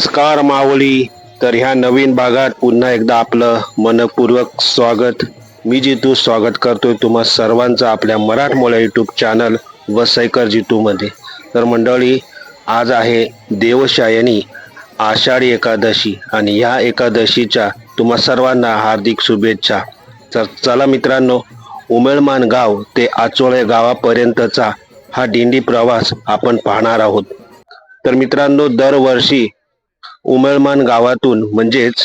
नमस्कार मावळी तर ह्या नवीन भागात पुन्हा एकदा आपलं मनपूर्वक स्वागत. मी जितू स्वागत करतोय तुम्हा सर्वांचं आपल्या मराठमोळ्या यूट्यूब चॅनल वसईकर जितूमध्ये तर मंडळी आज आहे देवशायनी आषाढी एकादशी आणि ह्या एकादशीच्या तुम्हा सर्वांना हार्दिक शुभेच्छा. तर चला मित्रांनो उमेळमान गाव ते आचोळे गावापर्यंतचा हा दिंडी प्रवास आपण पाहणार आहोत. तर मित्रांनो दरवर्षी उमळमान गावातून म्हणजेच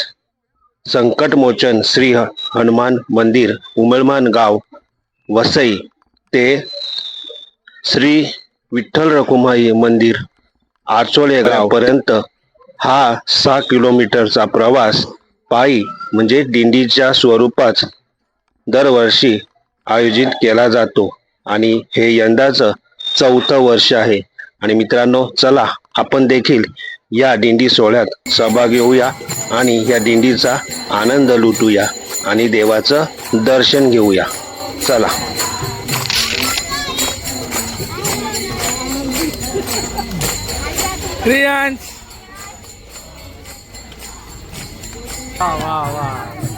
संकटमोचन श्री हनुमान मंदिर उमळमान गाव वसई ते श्री विठ्ठल रखुमाई मंदिर आचोळे गावपर्यंत हा सहा किलोमीटरचा प्रवास पायी म्हणजे दिंडीच्या स्वरूपात दरवर्षी आयोजित केला जातो. आणि हे यंदाचं चौथं वर्ष आहे. आणि मित्रांनो चला आपण देखील या दिंडी सोहळ्यात सहभागी होऊया आणि या दिंडीचा आनंद लुटूया आणि देवाचं दर्शन घेऊया. चला. वा वा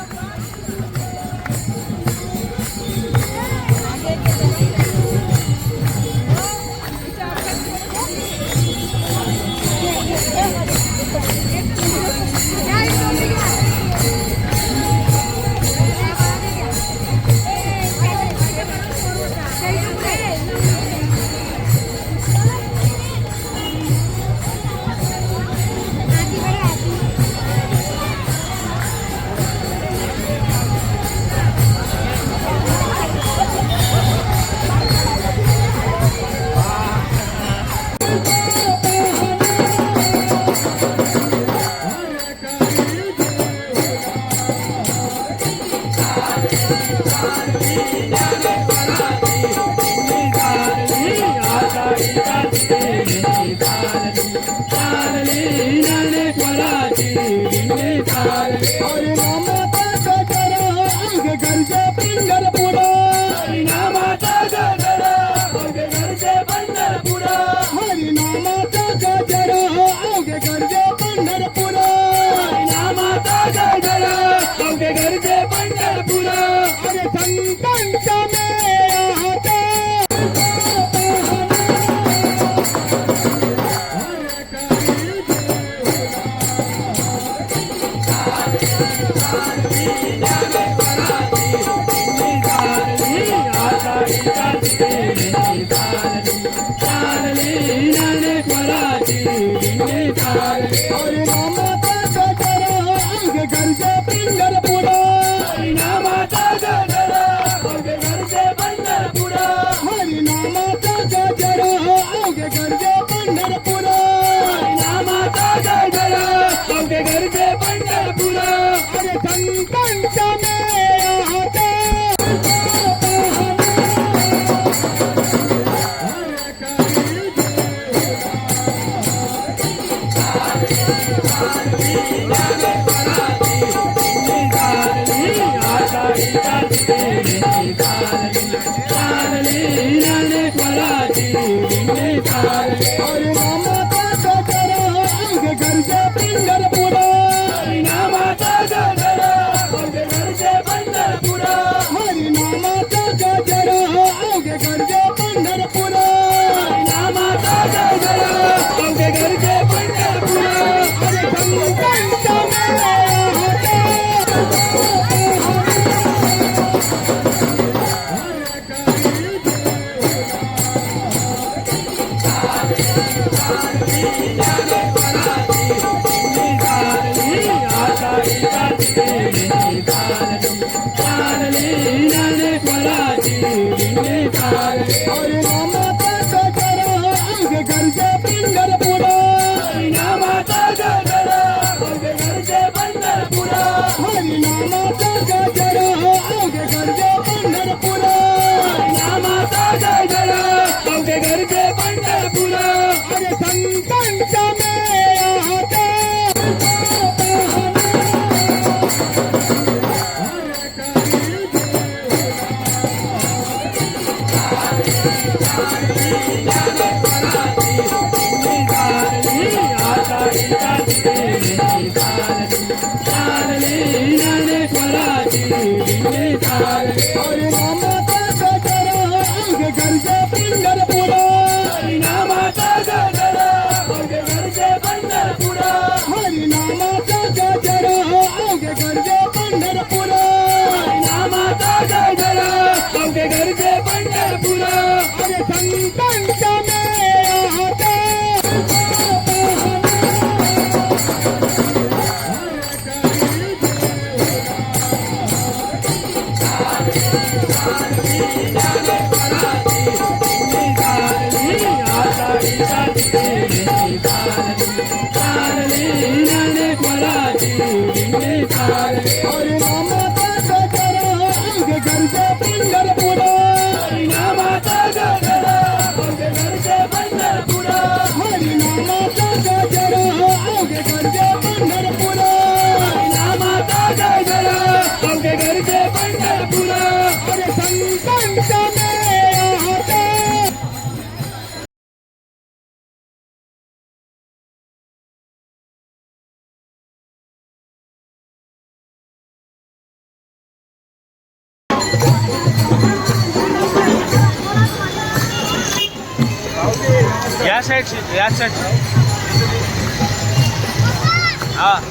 हा.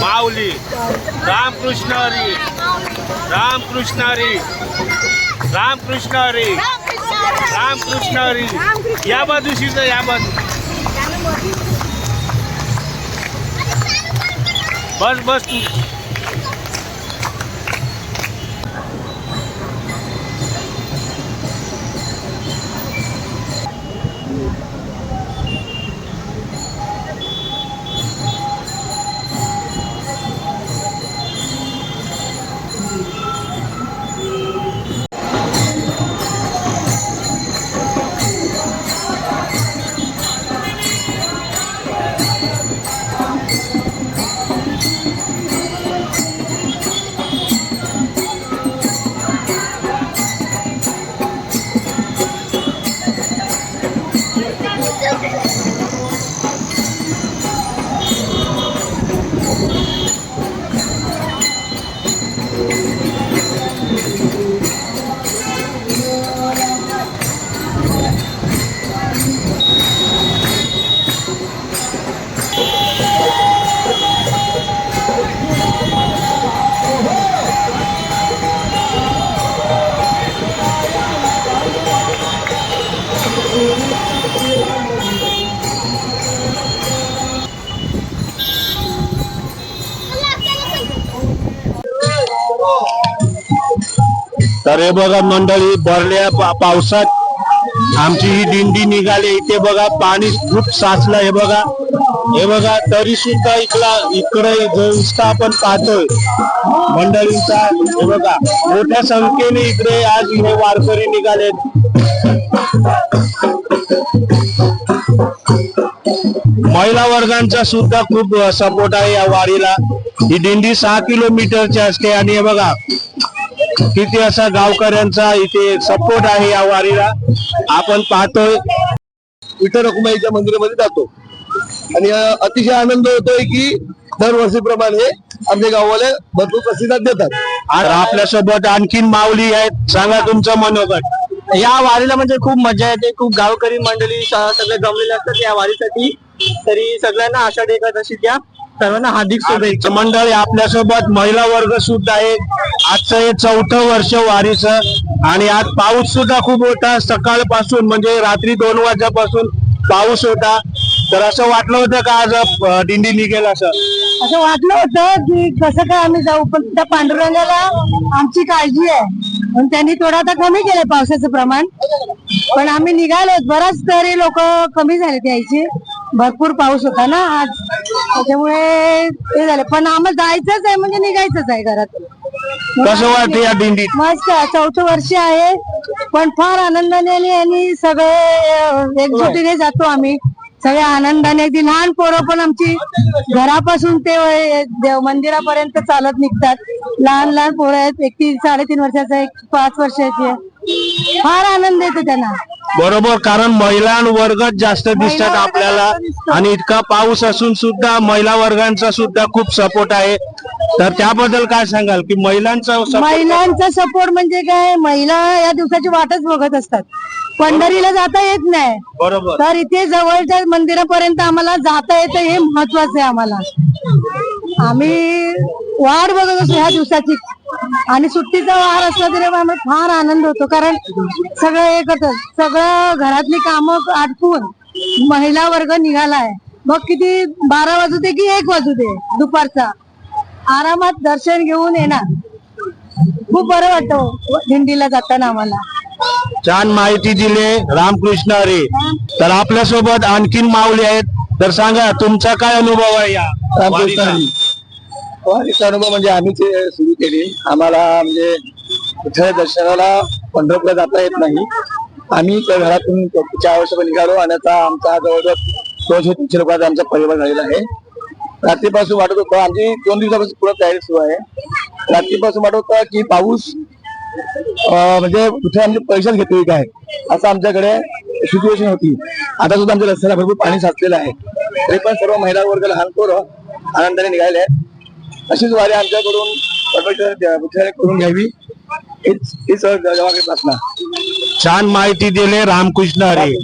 माऊली. रामकृष्ण हरी. रामकृष्ण हरी. रामकृष्ण हरी. रामकृष्ण हरी. या बाजूशीच या बाजू. बस बस तू. तर हे बघा मंडळी भरल्या पा- पावसात आमची ही दिंडी निघाली. इथे बघा पाणी खूप साचलं हे बघा. हे बघा तरी सुद्धा इकला इकडे जो आपण पाहतोय. मंडळींचा हे बघा मोठ्या संख्येने इकडे आज हे वारकरी निघालेत. महिला वर्गांचा सुद्धा खूप सपोर्ट आहे या वारीला. ही दिंडी सहा किलोमीटरची असते आणि हे बघा किती असा गावकऱ्यांचा इथे सपोर्ट आहे या वारीला. आपण पाहतोय. विठ्ठल रखुमाईच्या मंदिरामध्ये जातो. आणि अतिशय आनंद होतोय की दरवर्षीप्रमाणे आमच्या गावाला भरपूर प्रसिद्धात देतात. आणि आपल्यासोबत आणखीन माऊली आहेत. सांगा तुमचं मनोगत. या वारीला म्हणजे खूप मजा येते. खूप गावकरी मंडळी सगळे जमलेले असतात. या वारीसाठी तरी सगळ्यांना आषाढी एकादशीच्या सर्वांना हार्दिक शुभेच्छा. मंडळी आपल्यासोबत महिला वर्ग सुद्धा आहे आजचं हे चौथं वर्ष वारीचं आणि आज पाऊस सुद्धा खूप होता. सकाळपासून म्हणजे रात्री दोन वाजल्यापासून पाऊस होता. तर असं वाटलं होतं का आज दिंडी निघेल असं? असं वाटलं होतं की कसं काय आम्ही जाऊ पण त्या पांडुरंगाला आमची काळजी आहे. पण त्यांनी थोडं आता कमी केलंय पावसाचं प्रमाण. पण आम्ही निघालो बराच तरी लोक कमी झाले यायचे. भरपूर पाऊस होता ना आज. त्याच्यामुळे हे झाले. पण आम्हाला जायचंच आहे म्हणजे निघायचंच आहे घरातून कसं वाटतं या दिंडीत? मस्त. चौथं वर्ष आहे. पण फार आनंदाने आणि सगळे एकजुटीने जातो आम्ही. सगळे आनंदाने. अगदी लहान पोरं पण आमची घरापासून ते देव मंदिरापर्यंत चालत निघतात. लहान लहान पोरं आहेत. एक तीन साडेतीन वर्षाचा एक पाच वर्षाची आहे. फार आनंद येतो त्यांना. बरोबर कारण महिला वर्ग जास्त दिसतात आपल्याला. आणि इतका पाऊस असून सुद्धा महिला वर्गांचा सुद्धा खूप सपोर्ट आहे. तर त्याबद्दल काय सांगाल? की महिलांचा महिलांचा सपोर्ट म्हणजे काय? महिला या दिवसाची वाटच बघत असतात. पंढरीला जाता येत नाही. बरोबर. तर इथे जवळच्या मंदिरापर्यंत आम्हाला जाता येतं हे महत्वाचं आहे आम्हाला. आम्ही वाट बघत असतो ह्या दिवसाची. आणि सुट्टीचा वार असला तरी आम्हाला फार आनंद होतो कारण सगळं हे करतात सगळं घरातली कामं आटपून महिला वर्ग निघालाय. मग किती बारा वाजू दे की एक वाजू दे दुपारचा. आरामात दर्शन घेऊन येणार. खूप बरं वाटतं दिंडीला जाताना आम्हाला. छान माहिती दिली रामकृष्ण हरे. तर आपल्यासोबत आणखीन माऊली आहेत. तर सांगा तुमचा काय अनुभव आहे या रामकृष्ण अनुभव म्हणजे आम्ही ते सुरू केली. आम्हाला म्हणजे कुठे दर्शनाला पंढरपूरला जाता येत नाही. आम्ही त्या घरातून चार वर्ष निघालो आणि आता आमचा जवळजवळ दोनशे तीनशे लोकांचा आमचा परिवार झालेला आहे. रात्रीपासून वाटत होतं आमची दोन दिवसापासून पूर्ण तयारी सुरू आहे. रात्रीपासून वाटत होतं की पाऊस म्हणजे कुठे आमचे पैशाच घेतोय काय? असं आमच्याकडे सिच्युएशन होती. आता सुद्धा आमच्या रस्त्याला भरपूर पाणी साचलेलं आहे. तरी पण सर्व महिला वर्ग लहान पोरं आनंदाने निघाले आहेत. अशीच वारी आमच्याकडून परमेश्वर करून घ्यावी. छान माहिती दिली रामकृष्ण हरी.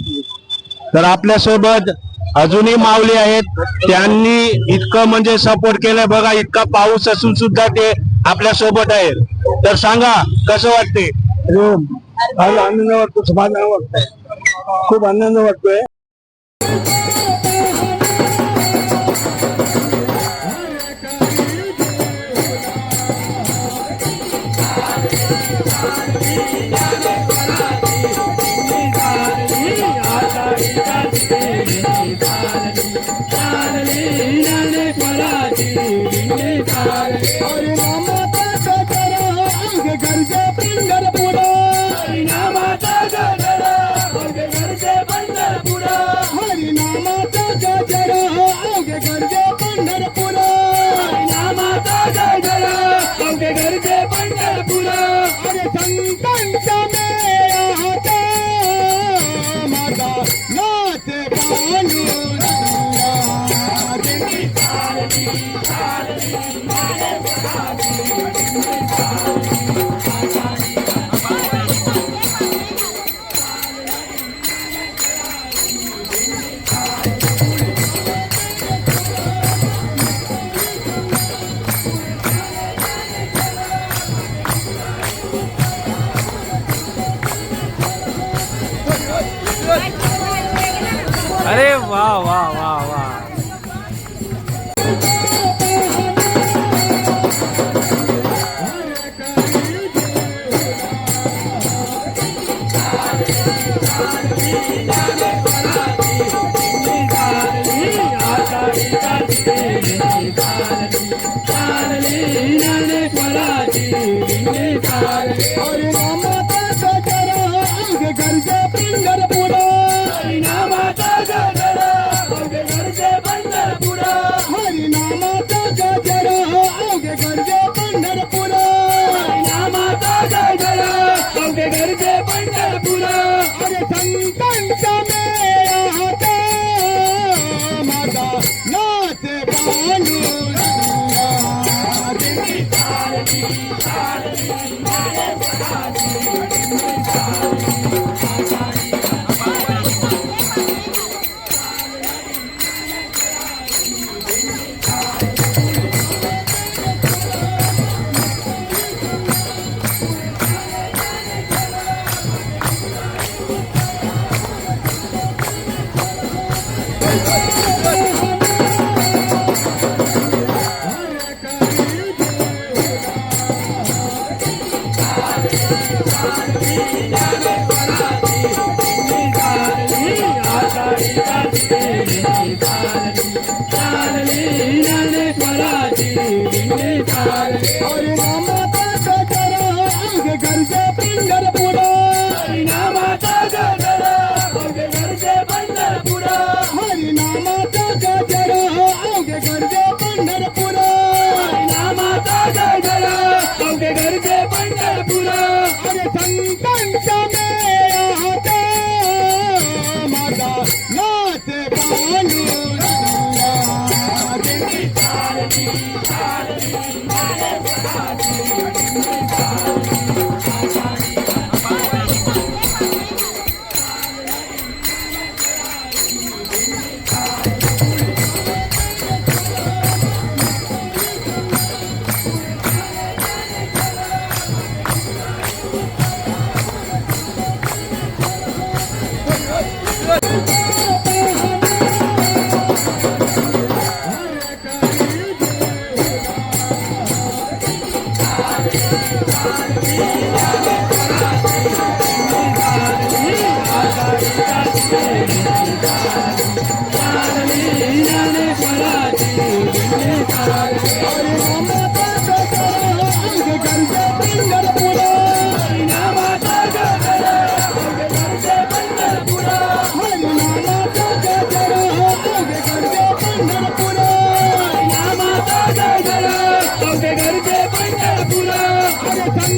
तर आपल्यासोबत अजूनही माऊली आहेत. त्यांनी इतकं म्हणजे सपोर्ट केलंय बघा इतका पाऊस असून सुद्धा ते आपल्यासोबत आहेत. तर सांगा कसं वाटते फार आनंद वाटतो समाधान वाटतंय. खूप आनंद वाटतोय.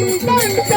Thank you.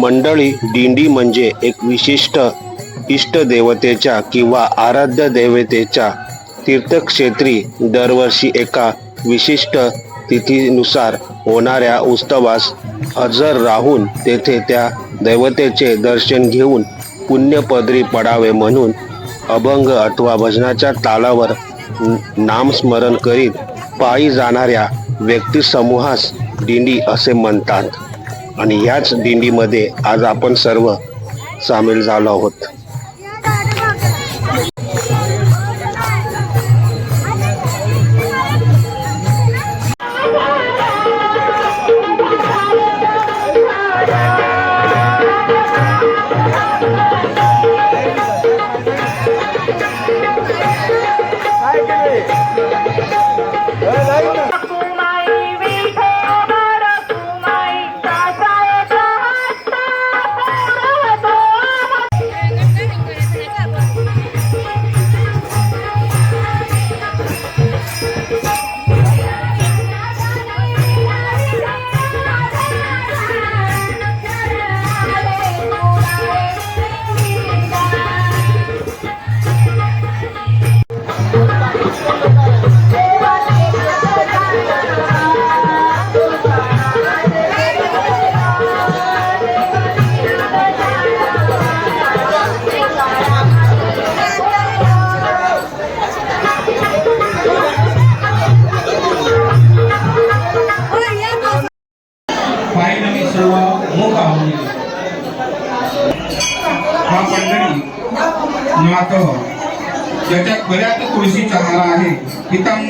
मंडळी दिंडी म्हणजे एक विशिष्ट इष्टदेवतेच्या किंवा आराध्य देवतेच्या तीर्थक्षेत्री दरवर्षी एका विशिष्ट तिथीनुसार होणाऱ्या उत्सवास हजर राहून तेथे त्या देवतेचे दर्शन घेऊन पुण्यपदरी पडावे म्हणून अभंग अथवा भजनाच्या तालावर नामस्मरण करीत पायी जाणाऱ्या व्यक्तिसमूहास दिंडी असे म्हणतात. आणि याच दिंडीमध्ये आज आपण सर्व सामील झालो आहोत.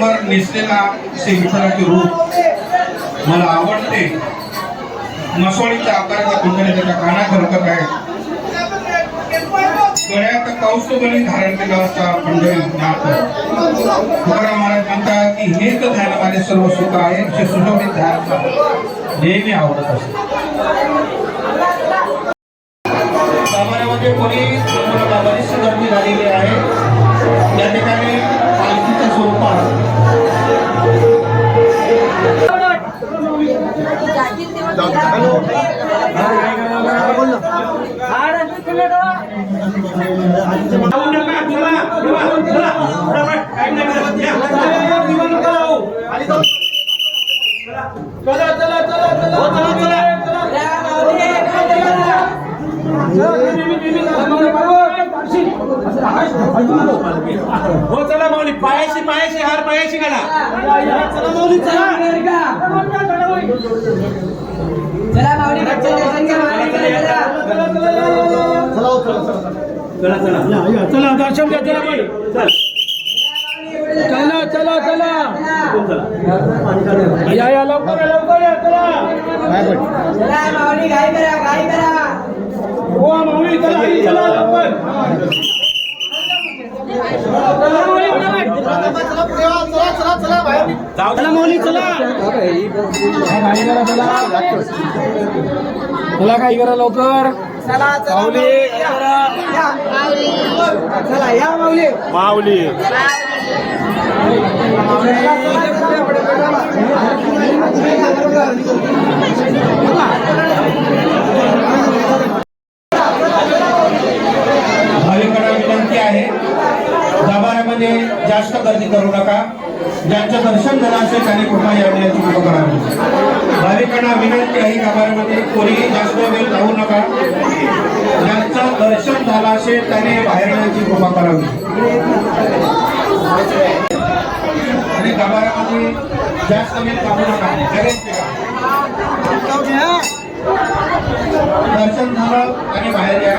नंबर नेसलेला श्री विठ्ठलाचे रूप मला आवडते. मसोळीच्या आकाराचा कुंडली त्याच्या काना खरकत आहे. गळ्यात कौस्तुभने धारण केला असता पंढरी म्हणजे नाथ तुकाराम महाराज म्हणतात की हे तर ध्यान माझे सर्व सुख आहे. असे सुशोभित ध्यान नेहमी आवडत असते. सामान्यामध्ये कोणी बाबाची बरीचशी गर्दी झालेली आहे. त्या ठिकाणी पालखीच्या स्वरूपात हो चला माऊली पायाशी पायाशी घाला चला दर्शन घ्या चला. चला. चला चला या या लवकर या, लवकर या चला. हो माऊली चला आई, चला लवकर. चला माऊली चला. गाडी करा चला चला काही करा लवकर माऊली चला माऊली माऊली भाविकांना विनंती आहे मध्ये जास्त गर्दी करू नका. ज्यांचं दर्शन झालं असेल त्यांनी कृपा या वेळेची कृपा करावी. भाविकांना विनंती आहे गाभाऱ्यामध्ये कोणीही जास्त वेळ राहू नका. ज्यांचं दर्शन झालं असेल त्याने बाहेर येण्याची कृपा करावी. आणि गाभाऱ्यामध्ये जास्त वेळ थांबू नका. दर्शन झालं आणि बाहेर या.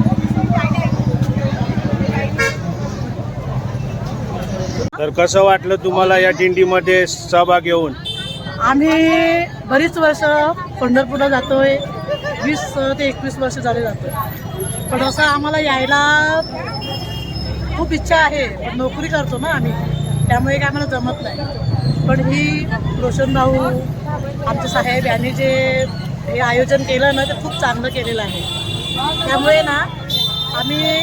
तर कसं वाटलं तुम्हाला या दिंडीमध्ये सहभाग घेऊन? आम्ही बरीच वर्ष पंढरपूरला जातोय. वीस ते एकवीस वर्ष झाले जातोय. पण असं आम्हाला यायला खूप इच्छा आहे. पण नोकरी करतो ना आम्ही. त्यामुळे काय आम्हाला जमत नाही. पण ही रोशन भाऊ आमचे साहेब यांनी जे हे आयोजन केलं ना ते खूप चांगलं केलेलं आहे. त्यामुळे ना आम्ही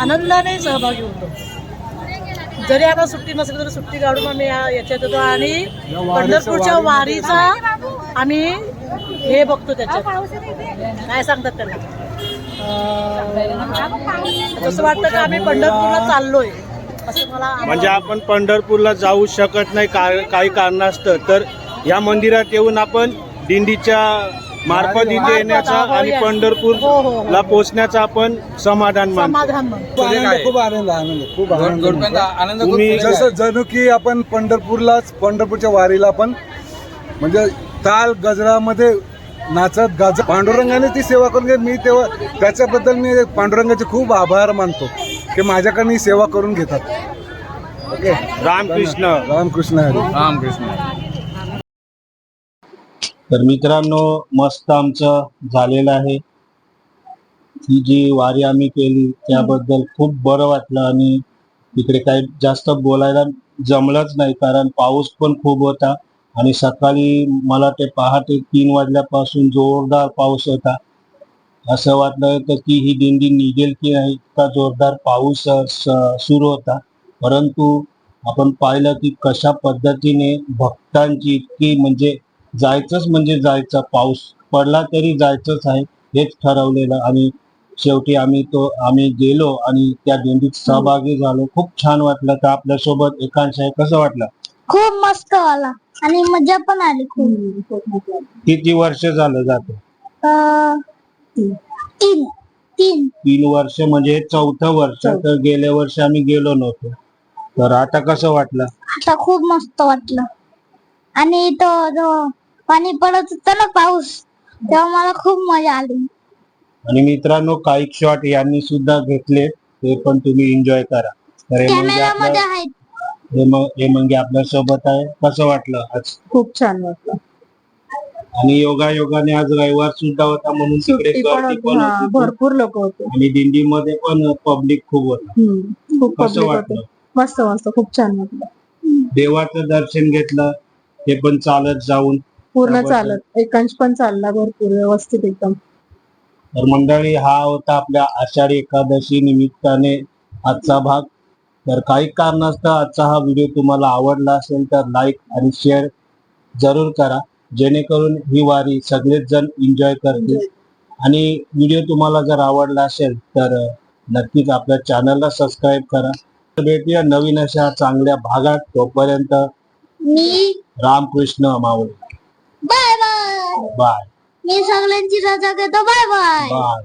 आनंदाने सहभागी होतो. जरी आता सुट्टी नसेल तरी सुट्टी काढून आम्ही या- याच्यात येतो. आणि पंढरपूरच्या वारीचा आम्ही हे बघतो त्याच्यात. काय सांगतात त्याला? अं, जसं वाटतं की आम्ही पंढरपूरला चाललोय. असं मला म्हणजे आपण पंढरपूरला जाऊ शकत नाही का- काही कारणास्तव. तर या मंदिरात येऊन आपण दिंडीच्या मार्फत इथे येण्याचा हो, आणि yes. हो, हो, पंढरपूरला हो. पोहोचण्याचा आपण समाधान मानतो. समाधान म्हणतो खूप आनंद आनंद खूप आनंद तुम्ही जसं जणू की आपण पंढरपूरलाच पंढरपूरच्या वारीला पण म्हणजे ताल गजरामध्ये नाचत गाज पांडुरंगाने ती सेवा करून घे. मी तेव्हा त्याच्याबद्दल मी पांडुरंगाचे खूप आभार मानतो की माझ्याकडनं ही सेवा करून घेतात. ओके? रामकृष्ण. रामकृष्ण हरी. तर मित्रांनो मस्त आमचं झालेलं आहे. ही जी वारी आम्ही केली त्याबद्दल खूप बरं वाटलं आणि इकडे काही जास्त बोलायला जमलंच नाही कारण पाऊस पण खूप होता आणि सकाळी मला ते पहाटे तीन वाजल्यापासून जोरदार पाऊस होता. असं वाटलं होतं की ही दिंडी निघेल की नाही इतका जोरदार पाऊस स- सुरू होता. परंतु आपण पाहिलं की कशा पद्धतीने भक्तांची इतकी म्हणजे जायचंच म्हणजे जायचं. पाऊस पडला तरी जायचंच आहे हेच ठरवलेलं. आणि शेवटी आम्ही तो आम्ही गेलो आणि त्या दिंडीत सहभागी झालो. खूप छान वाटलं. तर आपल्यासोबत एकांश आहे कसं वाटलं? खूप मस्त आला. आणि मजा पण आली खूप. किती वर्ष झालं जाते? अं, तीन तीन. तीन वर्ष म्हणजे हे चौथं वर्ष. तर गेल्या वर्षी आम्ही गेलो नव्हतो. तर आता कसं वाटलं? आता खूप मस्त वाटलं. आणि तो जो पाणी पडत होतं ना पाऊस. तेव्हा मला खूप मजा आली. आणि मित्रांनो काही शॉट यांनी सुद्धा घेतले. ते पण तुम्ही एन्जॉय करा. तर हे म्हणजे कॅमेरा मध्ये आपलं आहेत. हे मग हे म्हणजे आपल्यासोबत आहे. कसं वाटलं आज? खूप छान वाटलं. आणि योगा योगाने आज रविवार सुद्धा होता म्हणून तिकडे गर्दी पण होती. खूप. भरपूर लोक होते. आणि दिंडीमध्ये पण पब्लिक खूप होत. खूप कसं वाटलं? मस्त मस्त खूप छान वाटलं. देवाचं दर्शन घेतलं. ते पण चालत जाऊन. पूर्ण चालत एकांश पण चालला भरपूर व्यवस्थित एकदम. तर मंडळी हा होता आपल्या आषाढी एकादशी निमित्ताने आजचा भाग. तर काही कारणास्तव आजचा हा व्हिडिओ तुम्हाला आवडला असेल तर लाईक आणि शेअर जरूर करा. जेणेकरून ही वारी सगळेच जण एन्जॉय करतील आणि व्हिडिओ तुम्हाला जर आवडला असेल तर नक्कीच आपल्या चॅनलला सबस्क्राईब करा. तर भेटूया नवीन अशा चांगल्या भागात. तोपर्यंत Ramakrishna Mauli bye bye. Bye. मी सगळ्यांची रजा घेतो बाय बाय. बाय.